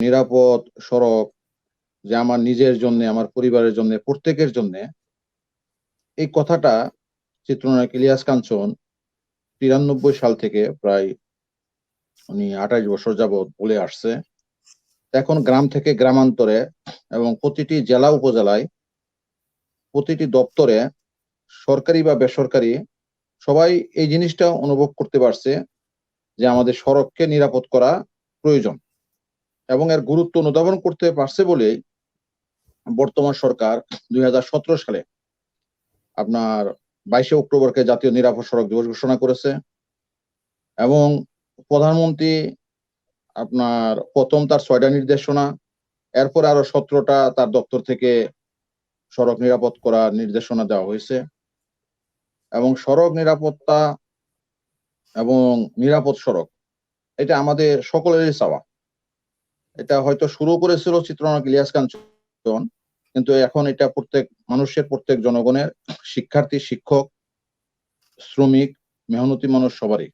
নিরাপদ সড়ক যে আমার নিজের জন্য, আমার পরিবারের জন্য, প্রত্যেকের জন্য, এই কথাটা চিত্রনায়ক ইলিয়াস কাঞ্চন তিরানব্বই সাল থেকে প্রায় উনি আঠাশ বছর যাবৎ বলে আসছে। এখন গ্রাম থেকে গ্রামান্তরে এবং প্রতিটি জেলা উপজেলায় প্রতিটি দপ্তরে সরকারি বা বেসরকারি সবাই এই জিনিসটা অনুভব করতে পারছে যে আমাদের সড়ককে নিরাপদ করা প্রয়োজন। এবং এর গুরুত্ব অনুধাবন করতে পারছে বলেই বর্তমান সরকার দুই হাজার সতেরো সালে আপনার বাইশে অক্টোবরকে জাতীয় নিরাপদ সড়ক দিবস ঘোষণা করেছে। এবং প্রধানমন্ত্রী আপনার প্রথম তার ছয়টা নির্দেশনা, এরপর আরও সতেরোটা তার দপ্তর থেকে সড়ক নিরাপদ করার নির্দেশনা দেওয়া হয়েছে। এবং সড়ক নিরাপত্তা এবং নিরাপদ সড়ক, এটা আমাদের সকলেরই চাওয়া। এটা হয়তো শুরু করেছিল চিত্রনায়ক ইলিয়াস কাঞ্চন, কিন্তু এখন এটা প্রত্যেক মানুষের, প্রত্যেক জনগণের শিক্ষার্থী, শিক্ষক, শ্রমিক, মেহনতি মানুষ সবারই।